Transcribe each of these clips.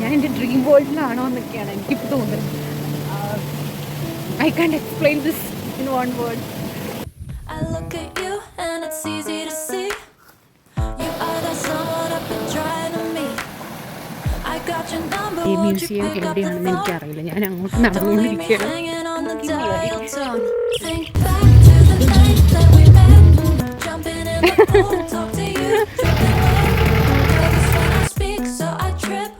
ഞാൻ എന്റെ ഡ്രീം വേൾഡിലാണോ എന്നൊക്കെയാണ് എനിക്കിപ്പോൾ തോന്നുന്നത് I can't explain this in one word I look at you and it's easy to see. You are the someone I've been trying to meet. I got your number, ഈ museum എവിടെയാണെന്ന്? എനിക്കറിയില്ല ഞാൻ അങ്ങോട്ട് നടന്നുകൊണ്ടിരിക്കുകയാണ്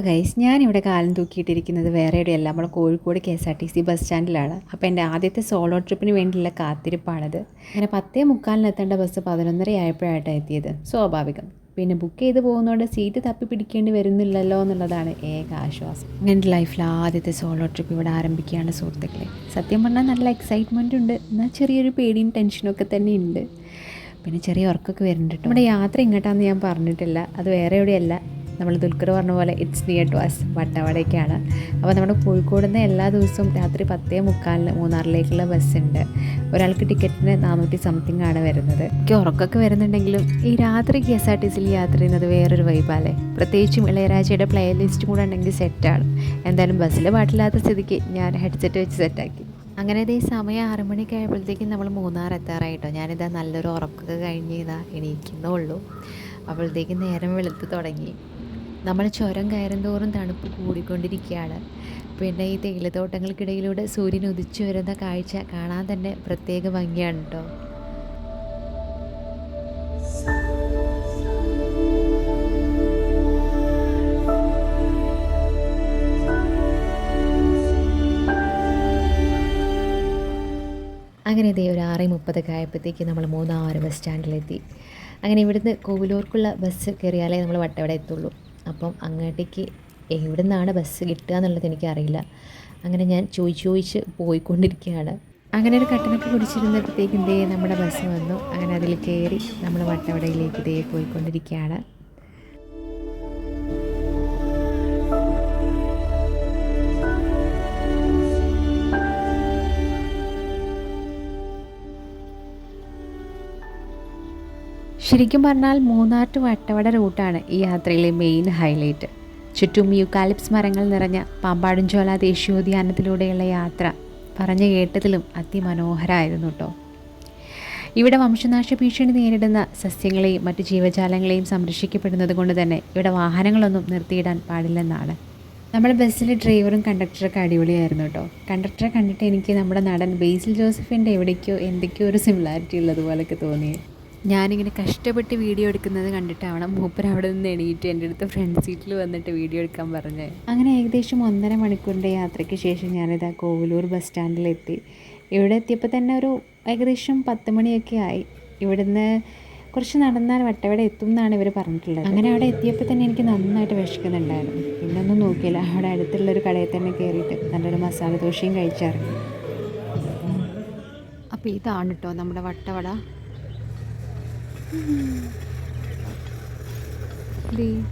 one. Guys ഞാനിവിടെ കാലം തൂക്കിയിട്ടിരിക്കുന്നത് വേറെ എവിടെയല്ല നമ്മുടെ Kozhikode K S R T C bus സ്റ്റാൻഡിലാണ് അപ്പോൾ എന്റെ ആദ്യത്തെ സോളോ ട്രിപ്പിന് വേണ്ടിയുള്ള കാത്തിരിപ്പാണത്. അങ്ങനെ പത്തേ മുക്കാലിന് എത്തേണ്ട ബസ് പതിനൊന്നര ആയപ്പോഴായിട്ടാണ് എത്തിയത്. സ്വാഭാവികം. പിന്നെ ബുക്ക് ചെയ്ത് പോകുന്നതുകൊണ്ട് സീറ്റ് തപ്പി പിടിക്കേണ്ടി വരുന്നില്ലല്ലോ എന്നുള്ളതാണ് ഏക ആശ്വാസം. എന്റെ ലൈഫിൽ ആദ്യത്തെ സോളോ ട്രിപ്പ് ഇവിടെ ആരംഭിക്കുകയാണ് സുഹൃത്തുക്കളെ. സത്യം പറഞ്ഞാൽ നല്ല എക്സൈറ്റ്മെന്റ് ഉണ്ട്. എന്നാൽ ചെറിയൊരു പേടിയും ടെൻഷനും ഒക്കെ തന്നെ ഉണ്ട്. പിന്നെ ചെറിയ ഉറക്കമൊക്കെ വരുന്നുണ്ട് നമ്മുടെ യാത്ര ഇങ്ങോട്ടാന്ന് ഞാൻ പറഞ്ഞിട്ടില്ല. അത് വേറെ എവിടെയല്ല. നമ്മൾ ദുൽഖർ പറഞ്ഞ പോലെ ഇറ്റ്സ് നിയർ ടു അസ് വട്ടവടയ്ക്കാണ്. അപ്പോൾ നമ്മുടെ കോഴിക്കോട് നിന്ന് എല്ലാ ദിവസവും രാത്രി പത്തേ മുക്കാലിന് മൂന്നാറിലേക്കുള്ള ബസ്സുണ്ട് ഒരാൾക്ക് ടിക്കറ്റിന് നാനൂറ്റി സംതിങ് ആണ് വരുന്നത്. എനിക്ക് ഉറക്കൊക്കെ വരുന്നുണ്ടെങ്കിലും ഈ രാത്രി കെ എസ് ആർ ടി സിയിൽ യാത്ര ചെയ്യുന്നത് വേറൊരു വൈബാലേ പ്രത്യേകിച്ചും ഇളയരാജയുടെ പ്ലേ ലിസ്റ്റ് കൂടെ ഉണ്ടെങ്കിൽ സെറ്റാണ് എന്തായാലും ബസ്സിൽ പാട്ടില്ലാത്ത സ്ഥിതിക്ക് ഞാൻ ഹെഡ്സെറ്റ് വെച്ച് സെറ്റാക്കി അങ്ങനെ ഇതേ സമയം ആറു മണി ആയപ്പോഴത്തേക്കും നമ്മൾ മൂന്നാർ എത്താറായിട്ടോ. ഞാനിതാ നല്ലൊരു ഉറക്കൊക്കെ കഴിഞ്ഞ് ഇതാ എണീക്കുന്നേ ഉള്ളൂ അപ്പോഴത്തേക്കും നേരം വെളുത്ത് തുടങ്ങി. നമ്മൾ ചുരം കയറും തോറും തണുപ്പ് കൂടിക്കൊണ്ടിരിക്കുകയാണ്. പിന്നെ ഈ തേയിലത്തോട്ടങ്ങൾക്കിടയിലൂടെ സൂര്യൻ ഉദിച്ചു വരുന്ന കാഴ്ച കാണാൻ തന്നെ പ്രത്യേക ഭംഗിയാണ് കേട്ടോ അങ്ങനെ ഇതേ ഒരു ആറ് മുപ്പതൊക്കെ ആയപ്പോഴത്തേക്ക് നമ്മൾ മൂന്നാറ് ബസ് സ്റ്റാൻഡിലെത്തി. അങ്ങനെ ഇവിടുന്ന് കോവിലൂർക്കുള്ള ബസ് കയറിയാലേ നമ്മൾ വട്ടവട എത്തുള്ളൂ. അപ്പം അങ്ങോട്ടേക്ക് എവിടെ നിന്നാണ് ബസ് കിട്ടുക എന്നുള്ളത് എനിക്കറിയില്ല. അങ്ങനെ ഞാൻ ചോദിച്ച് ചോദിച്ച് പോയിക്കൊണ്ടിരിക്കുകയാണ്. അങ്ങനെ ഒരു കട്ടനൊക്കെ കുടിച്ചിരുന്നപ്പോഴത്തേക്കും ദേ നമ്മുടെ ബസ് വന്നു. അങ്ങനെ അതിൽ കയറി നമ്മൾ വട്ടവടയിലേക്ക് ദേ പോയിക്കൊണ്ടിരിക്കുകയാണ്. ശരിക്കും പറഞ്ഞാൽ മൂന്നാർ ടു വട്ടവട റൂട്ടാണ് ഈ യാത്രയിലെ മെയിൻ ഹൈലൈറ്റ് ചുറ്റും യുക്കാലിപ്സ് മരങ്ങൾ നിറഞ്ഞ പാമ്പാടുംചോല ദേശീയോദ്യാനത്തിലൂടെയുള്ള യാത്ര പറഞ്ഞു കേട്ടതിലും അതിമനോഹരമായിരുന്നു കേട്ടോ ഇവിടെ വംശനാശ ഭീഷണി നേരിടുന്ന സസ്യങ്ങളെയും മറ്റു ജീവജാലങ്ങളെയും സംരക്ഷിക്കപ്പെടുന്നത് കൊണ്ട് തന്നെ ഇവിടെ വാഹനങ്ങളൊന്നും നിർത്തിയിടാൻ പാടില്ലെന്നാണ്. നമ്മുടെ ബസ്സിലെ ഡ്രൈവറും കണ്ടക്ടറൊക്കെ അടിപൊളിയായിരുന്നു കേട്ടോ കണ്ടക്ടറെ കണ്ടിട്ട് എനിക്ക് നമ്മുടെ നടൻ ബേസിൽ ജോസഫിന്റെ എവിടേക്കോ എന്തൊക്കെയോ ഒരു സിമിലാരിറ്റി ഉള്ളതുപോലൊക്കെ തോന്നി ഞാനിങ്ങനെ കഷ്ടപ്പെട്ട് വീഡിയോ എടുക്കുന്നത് കണ്ടിട്ടാണ് മൂപ്പർ അവിടെ നിന്ന് എണീറ്റ് എന്റെ അടുത്ത് ഫ്രണ്ട് സീറ്റിൽ വന്നിട്ട് വീഡിയോ എടുക്കാൻ പറഞ്ഞത് അങ്ങനെ ഏകദേശം ഒന്നര മണിക്കൂറിന്റെ യാത്രയ്ക്ക് ശേഷം ഞാനിതാ കോവിലൂർ ബസ് സ്റ്റാൻഡിലെത്തി ഇവിടെ എത്തിയപ്പോൾ തന്നെ ഒരു ഏകദേശം പത്ത് മണിയൊക്കെ ആയി. ഇവിടുന്ന് കുറച്ച് നടന്നാൽ വട്ടവട എത്തും എന്നാണ് ഇവർ പറഞ്ഞിട്ടുള്ളത്. അങ്ങനെ അവിടെ എത്തിയപ്പോൾ തന്നെ എനിക്ക് നന്നായിട്ട് വിശക്കുന്നുണ്ടായിരുന്നു. പിന്നെ ഒന്നും നോക്കിയില്ല. അവിടെ അടുത്തുള്ളൊരു കടയിൽ തന്നെ കയറിയിട്ട് നല്ലൊരു മസാല ദോശയും കഴിച്ചിറങ്ങി അപ്പോൾ ഇതാണ് കേട്ടോ നമ്മുടെ വട്ടവട.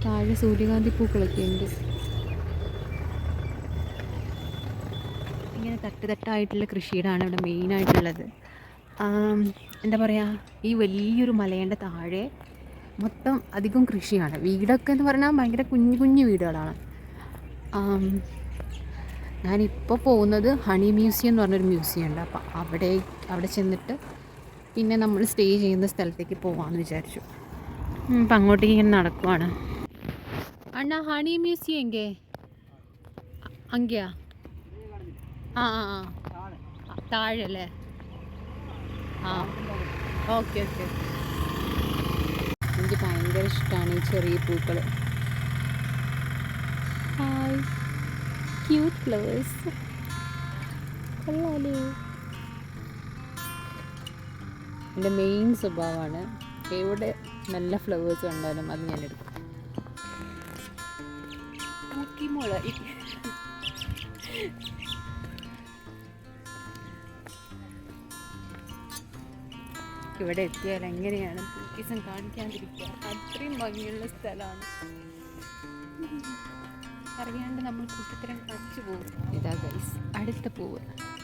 താഴെ സൂര്യകാന്തി പൂക്കളൊക്കെ ഉണ്ട് ഇങ്ങനെ തട്ട് തട്ടായിട്ടുള്ള കൃഷിയിടാണ് ഇവിടെ മെയിനായിട്ടുള്ളത്. എന്താ പറയുക ഈ വലിയൊരു മലയുടെ താഴെ മൊത്തം അധികം കൃഷിയാണ്. വീടൊക്കെ എന്ന് പറഞ്ഞാൽ ഭയങ്കര കുഞ്ഞു കുഞ്ഞു വീടുകളാണ്. ഞാനിപ്പോൾ പോകുന്നത് ഹണി മ്യൂസിയം എന്ന് പറഞ്ഞൊരു മ്യൂസിയം ഉണ്ട് അപ്പോൾ അവിടെ അവിടെ ചെന്നിട്ട് പിന്നെ നമ്മൾ സ്റ്റേ ചെയ്യുന്ന സ്ഥലത്തേക്ക് പോവാന്ന് വിചാരിച്ചു. അപ്പം അങ്ങോട്ടേക്ക് ഇങ്ങനെ നടക്കുവാണ്. അണ്ണ ഹണി മ്യൂസിയം എങ്കേ അങ്കയാ ആ ആ ആ. താഴെ അല്ലേ ആ. Okay okay. എനിക്ക് ഭയങ്കര ഇഷ്ടമാണ് ഈ ചെറിയ പൂക്കൾ ഹായ് ക്യൂട്ട് ഫ്ലവേഴ്സ് കൊള്ളാലേ. എന്റെ മെയിൻ സ്വഭാവമാണ്. എവിടെ നല്ല ഫ്ലവേഴ്സ് കണ്ടാലും അത് ഞാൻ എടുക്കും. ഇവിടെ എത്തിയാൽ എങ്ങനെയാണ് ടൂറിസം കാണിക്കാതിരിക്കുക? അത്രയും ഭംഗിയുള്ള സ്ഥലമാണ്. അറിയാണ്ട് നമ്മൾ കൂട്ടത്തരം കാണിച്ചു പോകും. ഇതാ ഗൈസ് അടുത്ത പൂവ്.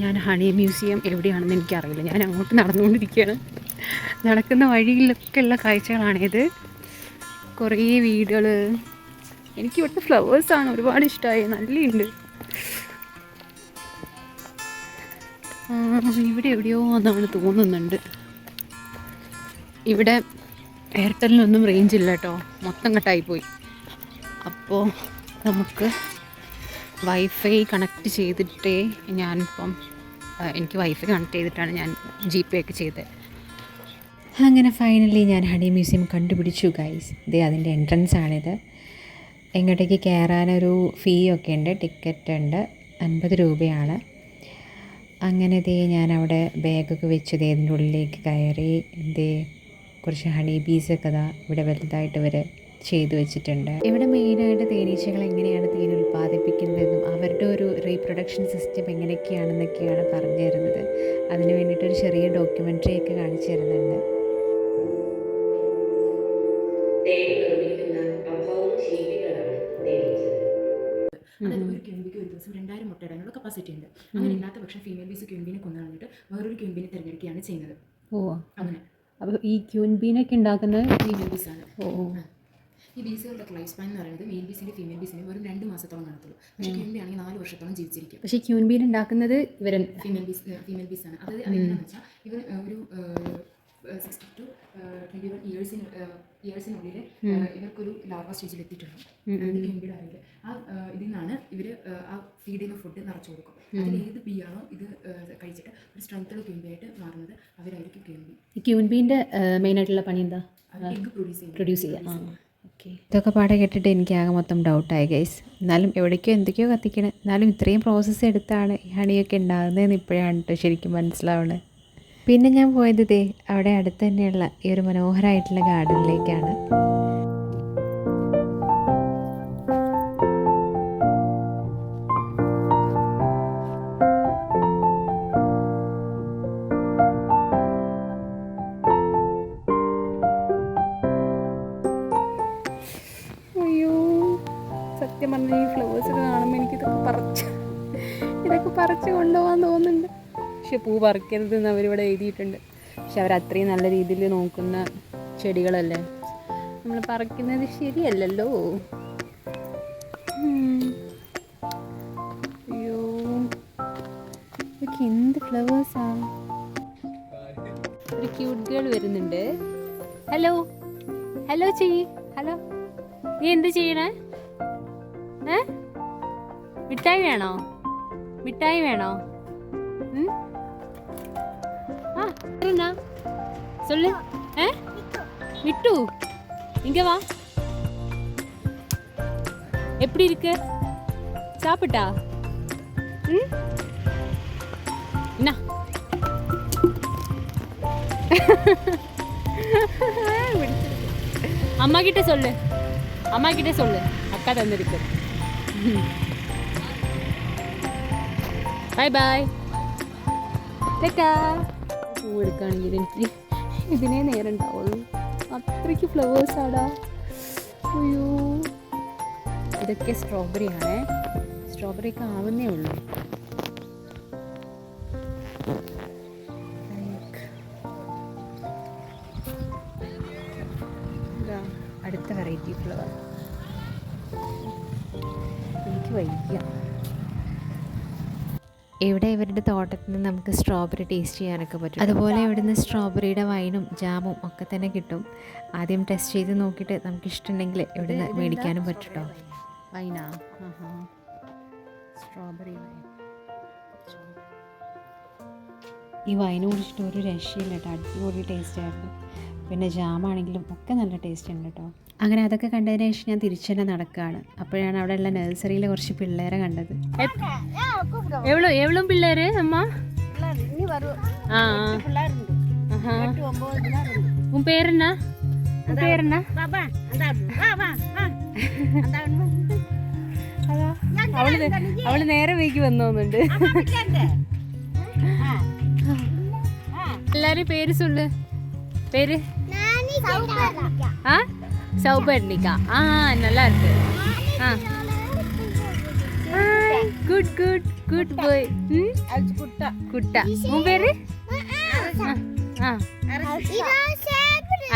ഞാൻ ഹണി മ്യൂസിയം എവിടെയാണെന്ന് എനിക്കറിയില്ല. ഞാൻ അങ്ങോട്ട് നടന്നുകൊണ്ടിരിക്കുകയാണ്. നടക്കുന്ന വഴിയിലൊക്കെ ഉള്ള കാഴ്ചകളാണിത് കുറേ വീടുകൾ എനിക്ക് ഇവിടുത്തെ ഫ്ലവേഴ്സാണ് ഒരുപാട് ഇഷ്ടമായി നല്ലുണ്ട് ഇവിടെ എവിടെയോ എന്നാണ് തോന്നുന്നുണ്ട്. ഇവിടെ എയർടെലിനൊന്നും റേഞ്ച് ഇല്ല കേട്ടോ. മൊത്തം കട്ടായിപ്പോയി. അപ്പോൾ നമുക്ക് വൈഫൈ കണക്ട് ചെയ്തിട്ടേ ഞാനിപ്പം എനിക്ക് വൈഫൈ കണക്ട് ചെയ്തിട്ടാണ് ഞാൻ ജി പേ ഒക്കെ ചെയ്തത് അങ്ങനെ ഫൈനലി ഞാൻ ഹണി മ്യൂസിയം കണ്ടുപിടിച്ചു ഗൈസ് ഇത് അതിന്റെ എൻട്രൻസ് ആണിത്. എങ്ങോട്ടേക്ക് കയറാനൊരു ഫീ ഒക്കെ ഉണ്ട് ടിക്കറ്റ് ഉണ്ട് അൻപത് രൂപയാണ്. അങ്ങനെ ഇതേ ഞാൻ അവിടെ ബാഗൊക്കെ വെച്ച് ദേ ഇതിന്റെ ഉള്ളിലേക്ക് കയറി ഇതേ കുറച്ച് ഹണി ബീസൊക്കെ ഇതാ ഇവിടെ വലുതായിട്ട് ഇവർ ചെയ്തു വെച്ചിട്ടുണ്ട്. ഇവിടെ മെയിനായിട്ട് തേനീച്ചകൾ എങ്ങനെയാണ് തേൻ ഉൽപ്പാദിപ്പിക്കുന്നതെന്നും അവരുടെ ഒരു റീപ്രൊഡക്ഷൻ സിസ്റ്റം എങ്ങനെയൊക്കെയാണെന്നൊക്കെയാണ് പറഞ്ഞു തരുന്നത് അതിന് വേണ്ടിയിട്ടൊരു ചെറിയ ഡോക്യുമെന്ററി ഒക്കെ കാണിച്ചു തരുന്നുണ്ട്. അതായത് ഒരു ക്യൂമ്പിക്ക് ഒരു ദിവസം രണ്ടായിരം മുട്ട ഇടാനുള്ള കപ്പാസിറ്റി ഉണ്ട് അങ്ങനെ ഇല്ലാത്ത പക്ഷം ഫീമെയിൽ ബീസ് ക്യൂബിനെ കൊന്നു വേറൊരു ക്യൂബിനെ തിരഞ്ഞെടുക്കുകയാണ് ചെയ്യുന്നത്. ഓ. അങ്ങനെ. അപ്പോൾ ഈ ക്യൂൻ ബീനൊക്കെ ഉണ്ടാക്കുന്നത് ഫീമെയിൽ ബീസ് ആണ്. ഓ. ഈ ബീസുകളുടെ ലൈഫ് സ്പാൻ എന്ന് പറയുന്നത് മെയിൽ ബീസിന്റെ ഫീമെയിൽ ബീസിനെ വെറും രണ്ട് മാസത്തോളം നടത്തുള്ളൂ പക്ഷേ ക്യൂമ്പി ആണെങ്കിൽ നാല് വർഷത്തോളം ജീവിച്ചിരിക്കും. പക്ഷേ ക്യൂൻ ബീൻ ഉണ്ടാക്കുന്നത് ഇവർ ഫീമെയിൽ ബീസ് ഫീമെയിൽ ബീസാണ് ആണ്. അത് അതെന്താണെന്ന് വെച്ചാൽ ഇവർ ഒരു സിക്സ്റ്റി ടു ട്വന്റി വൺ ഇയേഴ്സിന് ഇയേഴ്സിനുള്ളിൽ ഇവർക്കൊരു ലാർവ സ്റ്റേജിൽ എത്തിയിട്ടുണ്ട്. ക്യൂൻബിയുടെ അറിയില്ല ആ ഇതിൽ നിന്നാണ് ഇവർ ആ ഫീഡ് ചെയ്യുന്ന ഫുഡ് നിറച്ചു കൊടുക്കും. അതിൽ ഏത് ബി ആണോ ഇത് കഴിച്ചിട്ട് ഒരു സ്ട്രെങ്ത്തുള്ള ആയിട്ട് മാറുന്നത് അവരായിരിക്കും ക്യൂൻബി ഈ ക്യൂൻ ബീന്റെ മെയിനായിട്ടുള്ള പണി എന്താ? പ്രൊഡ്യൂസ് ചെയ്യും പ്രൊഡ്യൂസ് ചെയ്യാം ഇതൊക്കെ പാടെ കേട്ടിട്ട് എനിക്ക് ആകെ മൊത്തം ഡൗട്ടായി ഗൈസ് എന്നാലും എവിടേക്കോ എന്തൊക്കെയോ കത്തിക്കണേ. എന്നാലും ഇത്രയും പ്രോസസ്സ് എടുത്താണ് ഹണിയൊക്കെ ഉണ്ടാകുന്നതെന്ന് ഇപ്പോഴാണ് കേട്ടോ ശരിക്കും മനസ്സിലാവുന്നത് പിന്നെ ഞാൻ പോയത് ദേ അവിടെ അടുത്ത് തന്നെയുള്ള ഈ ഒരു മനോഹരമായിട്ടുള്ള ഗാർഡനിലേക്കാണ് ഈ കാണുമ്പോൾ എനിക്ക് എനിക്കിതൊക്കെ പറിച്ച് ഇതൊക്കെ പറിച്ച് കൊണ്ടുപോകാൻ തോന്നുന്നുണ്ട്. പക്ഷെ പൂ പറിക്കരുത് എന്ന് അവരിവിടെ എഴുതിയിട്ടുണ്ട്. പക്ഷെ അവർ അത്രയും നല്ല രീതിയിൽ നോക്കുന്ന ചെടികളല്ലേ? നമ്മൾ പറിക്കുന്നത് ശരിയല്ലല്ലോ. അയ്യോ. ഇതൊക്കെ എന്ത് ഫ്ലവേഴ്സാ? ഒരു ക്യൂട്ട് ഗേൾ വരുന്നുണ്ട്. ഹലോ. ഹലോ ചെയ്യ് ഹലോ. നീ എന്ത് ചെയ്യണേ? ഏ? മിഠായി വേണോ മിഠായി വേണോ ഉം? ആ എന്നാ சொல்லு ഏ விட்டு இங்க வா எப்படி இருக்கு சாப்பிட்டா ம் என்ன அம்மா கிட்ட சொல்லு அம்மா கிட்ட சொல்லு அக்கா தந்திருக்கு ബൈ ബൈ പൂ എടുക്കുകയാണെങ്കിൽ എനിക്ക് ഇതിനെ നേരം ഉണ്ടാവുള്ളൂ. അത്രയ്ക്ക് ഫ്ലവേഴ്സ് ആടാ. അയ്യോ. ഇതൊക്കെ സ്ട്രോബെറി ആണേ. സ്ട്രോബെറി ഒക്കെ ആവുന്നേ ഉള്ളൂ. ഇവിടെ ഇവരുടെ തോട്ടത്തിൽ നിന്ന് നമുക്ക് സ്ട്രോബെറി ടേസ്റ്റ് ചെയ്യാനൊക്കെ പറ്റും. അതുപോലെ ഇവിടുന്ന് സ്ട്രോബെറിയുടെ വൈനും ജാമും ഒക്കെ തന്നെ കിട്ടും. ആദ്യം ടെസ്റ്റ് ചെയ്ത് നോക്കിയിട്ട് നമുക്ക് ഇഷ്ടമുണ്ടെങ്കിൽ ഇവിടുന്ന് മേടിക്കാനും പറ്റുട്ടോ കേട്ടോ വൈനാ സ്ട്രോബെറി വൈൻ ഈ വൈന് കുടിച്ചിട്ട് ഒരു രക്ഷയില്ല കേട്ടോ അടിപൊളി ടേസ്റ്റ് ആയിരുന്നു. പിന്നെ ജാമാണെങ്കിലും ഒക്കെ നല്ല ടേസ്റ്റ് ഉണ്ട് കേട്ടോ അങ്ങനെ അതൊക്കെ കണ്ടതിന് ശേഷം ഞാൻ തിരിച്ചു തന്നെ നടക്കുകയാണ്. അപ്പോഴാണ് അവിടെ ഉള്ള നഴ്സറിയിലെ കുറച്ച് പിള്ളേരെ കണ്ടത്. എവ്വളോ എവ്വളും പിള്ളേര്? അമ്മ? ആ അവൾ നേ- അവൾ നേരെ വീക്ക് വന്നോന്നുണ്ട് എല്ലാരും പേര് സുള്ളു പേര്? ആ? சௌபர்ணிகா. ஆ நல்லா இருக்கு ஆ குட் குட் குட் பாய் ம்? குட்டா. குட்டா. உன் பேரு? ஆ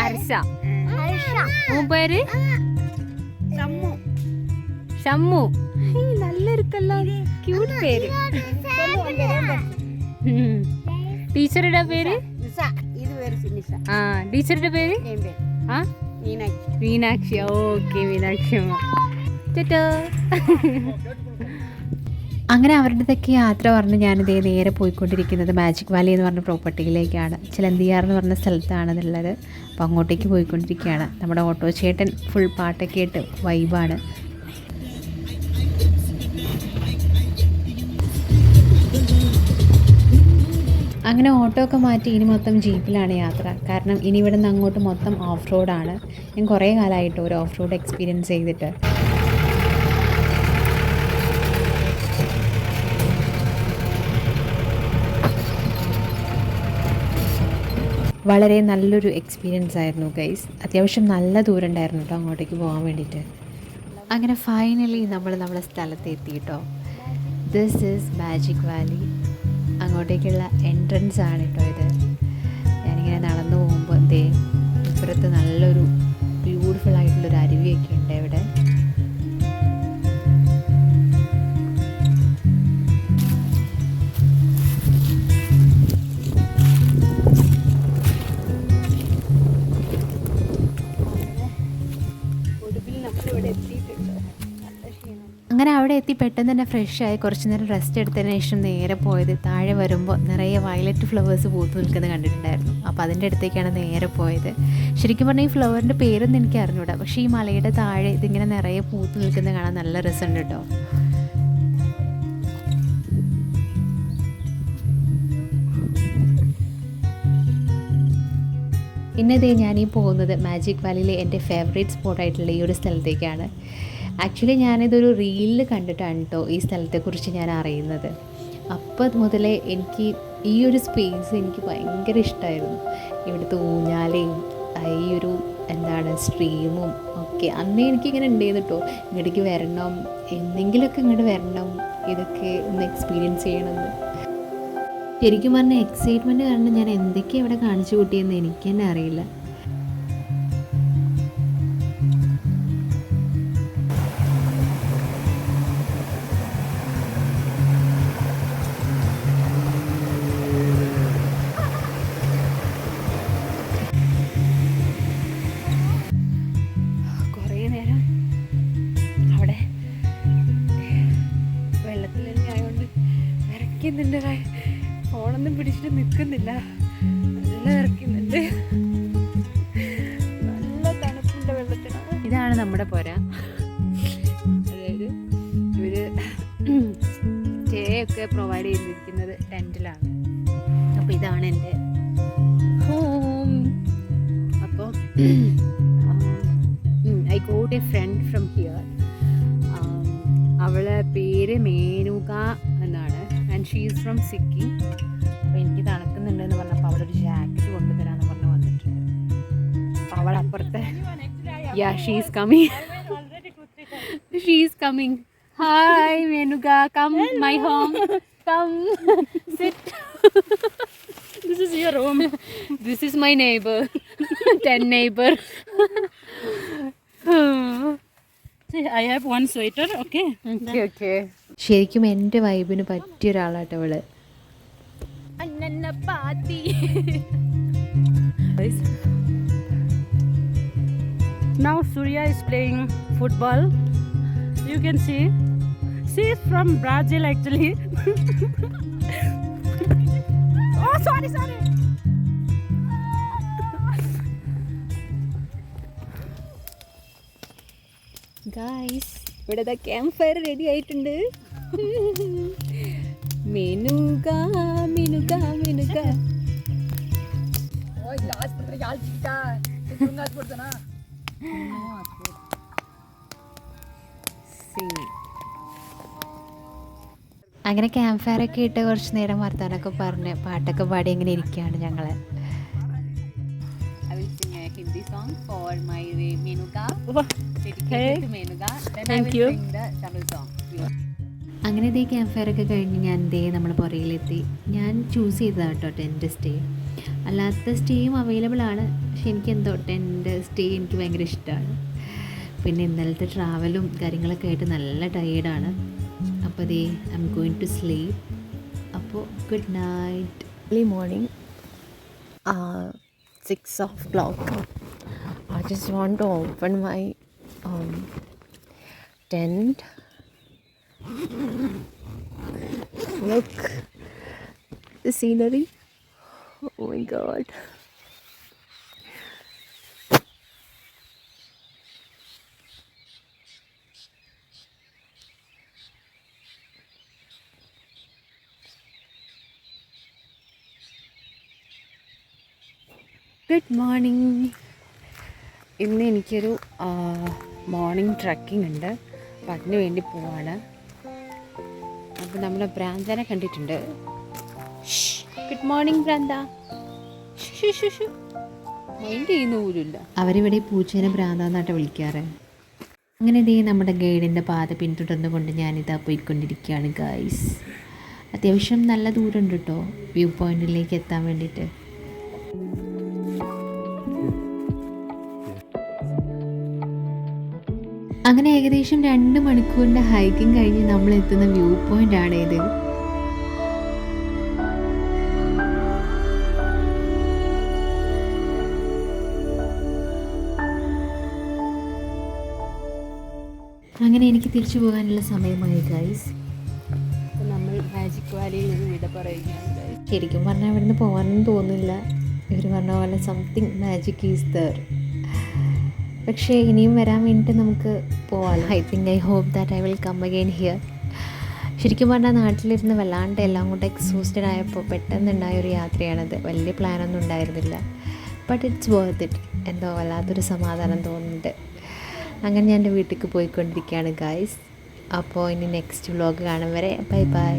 அர்ஷா உன் பேரு? சம்மு. சம்மு. நல்லா இருக்கல்லாம் கியூட் பேரு. டீச்சரோட பேரு? டீச்சரோட பேரு. ஆ? മീനാക്ഷി. ഓക്കെ മീനാക്ഷി ടാറ്റാ. അങ്ങനെ അവരുടെതൊക്കെ യാത്ര പറഞ്ഞ് ഞാനിതേ നേരെ പോയിക്കൊണ്ടിരിക്കുന്നത് മാജിക് വാലി എന്ന് പറഞ്ഞ പ്രോപ്പർട്ടിയിലേക്കാണ് ചിലന്തിയാർ എന്ന് പറഞ്ഞ സ്ഥലത്താണ് ഇതുള്ളത് അപ്പോൾ അങ്ങോട്ടേക്ക് പോയിക്കൊണ്ടിരിക്കുകയാണ്. നമ്മുടെ ഓട്ടോ ചേട്ടൻ ഫുൾ പാട്ടൊക്കെ ഇട്ട് വൈബാണ് അങ്ങനെ ഓട്ടോ ഒക്കെ മാറ്റി ഇനി മൊത്തം ജീപ്പിലാണ് യാത്ര. കാരണം ഇനി ഇവിടെ നിന്ന് അങ്ങോട്ട് മൊത്തം ഓഫ് റോഡാണ് ഞാൻ കുറേ കാലമായിട്ട് ഒരു ഓഫ് റോഡ് എക്സ്പീരിയൻസ് ചെയ്തിട്ട്. വളരെ നല്ലൊരു എക്സ്പീരിയൻസ് ആയിരുന്നു ഗൈസ്. അത്യാവശ്യം നല്ല ദൂരം ഉണ്ടായിരുന്നു കേട്ടോ അങ്ങോട്ടേക്ക് പോകാൻ വേണ്ടിയിട്ട്. അങ്ങനെ ഫൈനലി നമ്മൾ നമ്മുടെ സ്ഥലത്ത് എത്തി കേട്ടോ. ദിസ് ഈസ് മാജിക് വാലി അങ്ങോട്ടേക്കുള്ള എൻട്രൻസ് ആണ് കേട്ടോ ഇത്. ഞാനിങ്ങനെ നടന്നു പോകുമ്പോൾ എന്തേ ഇപ്പുറത്ത് നല്ലൊരു ബ്യൂട്ടിഫുൾ ആയിട്ടുള്ളൊരു അരുവിയൊക്കെ ഉണ്ട് ഇവിടെ അങ്ങനെ അവിടെ എത്തി പെട്ടെന്ന് തന്നെ ഫ്രഷായി കുറച്ച് നേരം റെസ്റ്റ് എടുത്തതിന് ശേഷം നേരെ പോയത് താഴെ വരുമ്പോൾ നിറയെ വയലറ്റ് ഫ്ലവേഴ്സ് പൂത്ത് നിൽക്കുന്നത് കണ്ടിട്ടുണ്ടായിരുന്നു. അപ്പോൾ അതിന്റെ അടുത്തേക്കാണ് നേരെ പോയത്. ശരിക്കും പറഞ്ഞാൽ ഈ ഫ്ലവറിന്റെ പേരൊന്നും എനിക്ക് അറിഞ്ഞൂടാ. പക്ഷേ ഈ മലയുടെ താഴെ ഇതിങ്ങനെ നിറയെ പൂത്ത് നിൽക്കുന്നത് കാണാൻ നല്ല രസമുണ്ട് കേട്ടോ പിന്നെ ഇതേ ഞാനീ പോകുന്നത് മാജിക് വാലിയിലെ എന്റെ ഫേവറേറ്റ് സ്പോട്ടായിട്ടുള്ള ഈ ഒരു സ്ഥലത്തേക്കാണ്. ആക്ച്വലി ഞാനിതൊരു റീലിൽ കണ്ടിട്ടാണ് കേട്ടോ ഈ സ്ഥലത്തെക്കുറിച്ച് ഞാൻ അറിയുന്നത്. അപ്പോൾ മുതലേ എനിക്ക് ഈ ഒരു സ്പേസ് എനിക്ക് ഭയങ്കര ഇഷ്ടമായിരുന്നു ഇവിടുത്തെ ഊഞ്ഞാലയും ഈ ഒരു എന്താണ് സ്ട്രീമും ഒക്കെ. അന്നേ എനിക്കിങ്ങനെ ഉണ്ടായിരുന്നു കേട്ടോ ഇങ്ങോട്ടേക്ക് വരണം എന്തെങ്കിലുമൊക്കെ ഇങ്ങോട്ട് വരണം ഇതൊക്കെ ഒന്ന് എക്സ്പീരിയൻസ് ചെയ്യണമെന്ന് ശരിക്കും പറഞ്ഞ എക്സൈറ്റ്മെന്റ് കാരണം ഞാൻ എന്തൊക്കെയാണ് ഇവിടെ കാണിച്ചു കൂട്ടിയെന്ന് എനിക്ക് തന്നെ അറിയില്ല. വിറയ്ക്കുന്നുണ്ട് കാ- ഫോണൊന്നും പിടിച്ചിട്ട് നിൽക്കുന്നില്ല നല്ല ഇറക്കുന്നുണ്ട് നല്ല തണുപ്പുണ്ട് വെള്ളത്തിന് ഇതാണ് നമ്മുടെ പുര. അതായത് ഇവർ സ്റ്റേ ഒക്കെ പ്രൊവൈഡ് ചെയ്തിരിക്കുന്നത് ടെന്റിലാണ് അപ്പോൾ ഇതാണ് എന്റെ എന്നാണ് and she is from Sikkim അപ്പോൾ എനിക്ക് തണുക്കുന്നുണ്ടെന്ന് പറഞ്ഞപ്പോൾ അവളൊരു ജാക്കറ്റ് കൊണ്ടുതരാമെന്ന് പറഞ്ഞ് വന്നിട്ടുണ്ട്. അപ്പോൾ അവൾ അപ്പുറത്തെ yeah she's coming she's coming hi Menuka come my home come sit this is your home this is my neighbour ten neighbour one sweater okay? Okay okay ശരിക്കും എന്റെ വൈബിന് പറ്റിയ ഒരാളാട്ടോ അവൾ Now Surya is playing football. You can see. She is from Brazil actually. oh, sorry, sorry. Guys ഇവിടെ camp fire ready ആയിട്ടുണ്ട് Menuka Minuka Minuka. See. അങ്ങനെ camp fire ഒക്കെ ഇട്ട് കുറച്ച് നേരം വർത്താനൊക്കെ പറഞ്ഞ് പാട്ടൊക്കെ പാടി ഇങ്ങനെ ഇരിക്കുകയാണ് ഞങ്ങൾ I will sing a Hindi song Tamil my അങ്ങനെ ഇതേ ക്യാമ്പ് ഫയർ ഒക്കെ കഴിഞ്ഞ് ഞാൻ ഇതേ നമ്മൾ പുറകിലെത്തി ഞാൻ ചൂസ് ചെയ്തതാണ് കേട്ടോ ടെന്റ് സ്റ്റേ അല്ലാത്ത സ്റ്റേയും അവൈലബിൾ ആണ്. പക്ഷെ എനിക്ക് എന്തോ ടെന്റ് സ്റ്റേ എനിക്ക് ഭയങ്കര ഇഷ്ടമാണ് പിന്നെ ഇന്നലത്തെ ട്രാവലും കാര്യങ്ങളൊക്കെ ആയിട്ട് നല്ല ടയേർഡാണ് അപ്പോൾ ദേ I'm going to sleep അപ്പോൾ good night early morning, uh, of clock I just want to open my um, tent. Look, the scenery. Oh my god. Good morning ഇന്ന് എനിക്കൊരു മോർണിംഗ് ട്രക്കിംഗ് ഉണ്ട് അപ്പം അതിനു വേണ്ടി പോവാണ് അപ്പോൾ നമ്മൾ ഭ്രാന്തനെ കണ്ടിട്ടുണ്ട്. Good morning ഭ്രാന്ത. മൈൻഡ് ചെയ്യുന്ന പോലുമില്ല. അവരിവിടെ പൂച്ചേനെ ഭ്രാന്താന്നാട്ട വിളിക്കാറ്. അങ്ങനെ ഇതേ നമ്മുടെ ഗൈഡിന്റെ പാത പിന്തുടർന്നുകൊണ്ട് ഞാനിതാ പോയിക്കൊണ്ടിരിക്കുകയാണ് ഗായ്സ് അത്യാവശ്യം നല്ല ദൂരമുണ്ട് കേട്ടോ വ്യൂ പോയിന്റിലേക്ക് എത്താൻ വേണ്ടിയിട്ട്. അങ്ങനെ ഏകദേശം രണ്ട് മണിക്കൂറിന്റെ ഹൈക്കിംഗ് കഴിഞ്ഞ് നമ്മൾ എത്തുന്ന വ്യൂ പോയിന്റ് ആണ് ഇത്. അങ്ങനെ എനിക്ക് തിരിച്ചു പോകാനുള്ള സമയമായി ഗൈസ് നമ്മൾ മാജിക് വാലിയിൽ നിന്ന് വിട പറയുകയാണ്. ശരിക്കും പറഞ്ഞാൽ ഇവിടുന്ന് പോകാനൊന്നും തോന്നില്ല ഇവർ പറഞ്ഞ പോലെ സംതിങ് മാജിക് ഈസ് ദർ പക്ഷേ ഇനിയും വരാൻ വേണ്ടിയിട്ട് നമുക്ക് പോകാം I think I hope that I will come again here ശരിക്കും പറഞ്ഞാൽ നാട്ടിലിരുന്ന് വല്ലാണ്ട് എല്ലാം കൂടെ എക്സോസ്റ്റഡ് ആയപ്പോൾ പെട്ടെന്നുണ്ടായ ഒരു യാത്രയാണത്. വലിയ പ്ലാനൊന്നും ഉണ്ടായിരുന്നില്ല. ബട്ട് ഇറ്റ്സ് വർത്ത് ഇറ്റ് എന്തോ വല്ലാത്തൊരു സമാധാനം തോന്നുന്നുണ്ട്. അങ്ങനെ ഞാൻ എന്റെ വീട്ടിലേക്ക് പോയിക്കൊണ്ടിരിക്കുകയാണ് ഗായ്സ് അപ്പോൾ ഇനി നെക്സ്റ്റ് വ്ലോഗ് കാണും വരെ. Bye bye